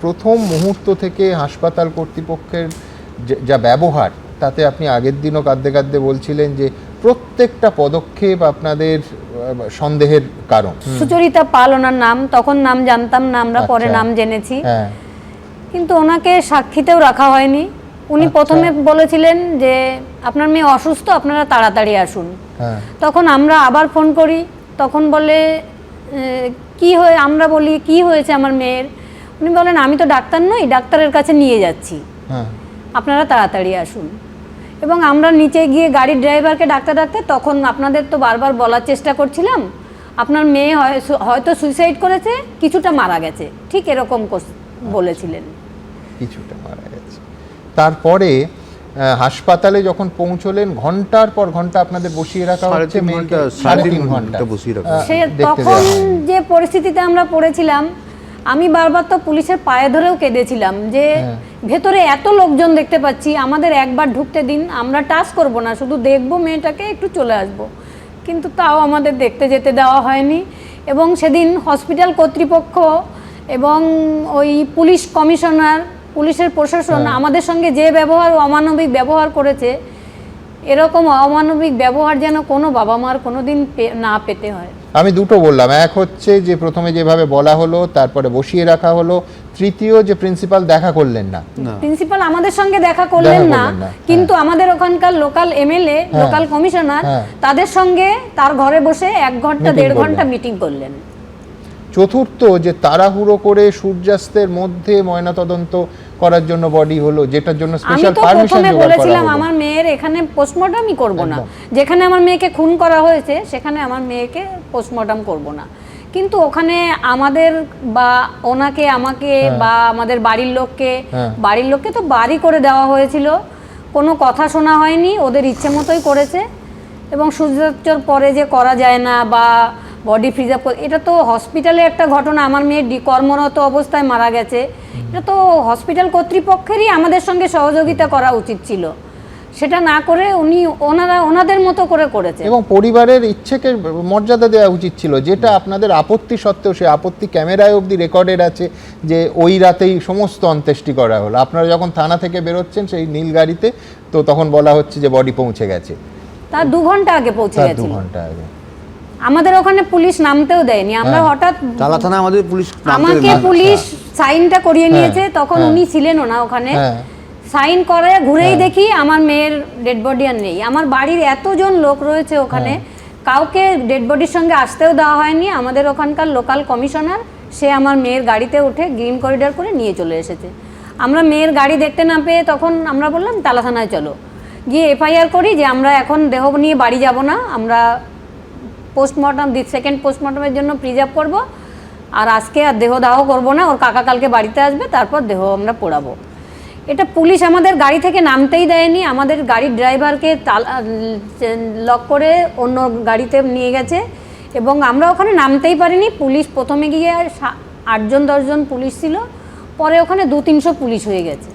প্রথম মুহূর্ত থেকে হাসপাতাল কর্তৃপক্ষের যে- যা ব্যবহার তাতে আপনি আগের দিনও কাঁদতে কাঁদতে বলছিলেন যে প্রত্যেকটা পদক্ষেপ আপনাদের সন্দেহের কারণ। সুচরিতা পাল ওনার নাম তখন নাম জানতাম না আমরা পরে আচ্ছা। নাম জেনেছি। হ্যাঁ। কিন্তু ওনাকে সাক্ষীতেও রাখা হয়নি। উনি আচ্ছা। প্রথমে বলেছিলেন যে আপনার মেয়ে অসুস্থ আপনারা তাড়াতাড়ি আসুন। হ্যাঁ। তখন আমরা আবার ফোন করি। তখন বলে কি হয়ে আমরা বলি কি হয়েছে আমার মেয়ের? উনি বলেন আমি তো ডাক্তার নই ডাক্তারের কাছে নিয়ে যাচ্ছি। হ্যাঁ। আপনারা তাড়াতাড়ি আসুন। এবং আমরা নিচে গিয়ে গাড়ির ড্রাইভারকে ডাকতে ডাকতে তখন আপনাদের তো বারবার বলার চেষ্টা করছিলাম আপনার মেয়ে হয়- হয়তো সুইসাইড করেছে কিছুটা মারা গেছে। ঠিক এরকম কোস- বলেছিলেন। কিছুটা মারা গেছে। তারপরে হাসপাতালে যখন পৌঁছলেন ঘণ্টার পর ঘণ্টা আপনাদের বসিয়ে রাখা হচ্ছে মেয়েকে সাড়ে তিন ঘণ্টা বসিয়ে রাখা। সে তখন যে পরিস্থিতিতে আমরা পড়েছিলাম আমি বারবার তো পুলিশের পায়ে ধরেও কেঁদেছিলাম যে হ্যাঁ। ভেতরে এত লোকজন দেখতে পাচ্ছি আমাদের একবার ঢুকতে দিন আমরা টাচ করব না শুধু দেখব মেয়েটাকে একটু চলে আসব কিন্তু তাও আমাদের দেখতে যেতে দেওয়া হয়নি এবং সেদিন হসপিটাল কর্তৃপক্ষ এবং ওই পুলিশ কমিশনার পুলিশের প্রশাসন হ্যাঁ। আমাদের সঙ্গে যে ব্যবহার অমানবিক ব্যবহার করেছে এরকম অমানবিক ব্যবহার যেন কোনো বাবা মার কোনো দিন না পেতে হয় আমি দুটো বললাম। এক হচ্ছে যে প্রথমে যেভাবে বলা হলো তারপরে বসিয়ে রাখা হলো। তৃতীয় যে প্রিন্সিপাল দেখা করলেন না। প্রিন্সিপাল আমাদের সঙ্গে দেখা করলেন না কিন্তু আমাদের ওখানকার লোকাল এমএলএ লোকাল কমিশনার হ্যাঁ। তাদের সঙ্গে তার ঘরে বসে এক ঘণ্টা দেড় ঘণ্টা মিটিং করলেন। চতুর্থ যে তাড়াহুড়ো করে সূর্যাস্তের মধ্যে ময়নাতদন্ত করার জন্য বডি হলো যেটার জন্য স্পেশাল পারমিশন জোগাড় করা বলেছিলাম আমার মেয়ের এখানে পোস্টমর্টমই করব না। যেখানে আমার মেয়েকে খুন করা হয়েছে সেখানে আমার মেয়েকে পোস্টমর্টম করব না। কিন্তু ওখানে আমাদের বা ওনাকে আমাকে বা আমাদের বাড়ির লোককে হ্যাঁ। বাড়ির লোককে তো বাড়ি করে দেওয়া হয়েছিল। কোনো কথা শোনা হয়নি ওদের ইচ্ছে মতোই করেছে। এবং সূর্যাস্তর পরে যে করা যায় না বা বডি ফ্রিজ আপ এটা তো হসপিটালে একটা ঘটনা। আমার মেয়ে কর্মরত অবস্থায় মারা গেছে। এটা তো হসপিটাল কর্তৃপক্ষেরই আমাদের সঙ্গে সহযোগিতা করা উচিত ছিল। সেটা না করে উনি ওনারা ওনাদের মতো করে করেছে। এবং পরিবারের ইচ্ছেকে মর্যাদা দেওয়া উচিত ছিল যেটা আপনাদের আপত্তি সত্ত্বেও সে আপত্তি ক্যামেরায় অবধি রেকর্ডেড আছে যে ওই রাতেই সমস্ত অন্ত্যেষ্টি করা হলো। আপনারা যখন থানা থেকে বেরোচ্ছেন সেই নীল গাড়িতে তো তখন বলা হচ্ছে যে বডি পৌঁছে গেছে। তার দু ঘণ্টা আগে পৌঁছে তার দু ঘণ্টা আগে। আমাদের ওখানে পুলিশ নামতেও দেয়নি। আমরা হ্যাঁ। হঠাৎ তালা থানা আমাদের পুলিশ আমাকে পুলিশ সাইনটা করিয়ে হ্যাঁ, নিয়েছে তখন হ্যাঁ। উনি ছিলেনও না ওখানে। হ্যাঁ। সাইন করে ঘুরেই হ্যাঁ। দেখি আমার মেয়ের ডেড বডি আর নেই। আমার বাড়ির এতজন লোক রয়েছে ওখানে হ্যাঁ। কাউকে ডেড বডির সঙ্গে আসতেও দেওয়া হয়নি। আমাদের ওখানকার লোকাল কমিশনার সে আমার মেয়ের গাড়িতে উঠে গ্রিন করিডর করে নিয়ে চলে এসেছে। আমরা মেয়ের গাড়ি দেখতে না পেয়ে তখন আমরা বললাম তালা থানায় চলো। গিয়ে এফআইআর করি যে আমরা এখন দেহ নিয়ে বাড়ি যাব না। আমরা পোস্টমর্টম সেকেন্ড পোস্টমর্টমের জন্য প্রিজার্ভ করব। আর আজকে আর দেহ দাহ করব না, ওর কাকা কালকে বাড়িতে আসবে, তারপর দেহ আমরা পোড়াবো। এটা পুলিশ আমাদের গাড়ি থেকে নামতেই দেয়নি, আমাদের গাড়ির ড্রাইভারকে তালা লক করে অন্য গাড়িতে নিয়ে গেছে। এবং আমরা ওখানে নামতেই পারিনি, পুলিশ প্রথমে গিয়ে আটজন, দশজন পুলিশ ছিল, পরে ওখানে দু তিনশো পুলিশ হয়ে গেছে।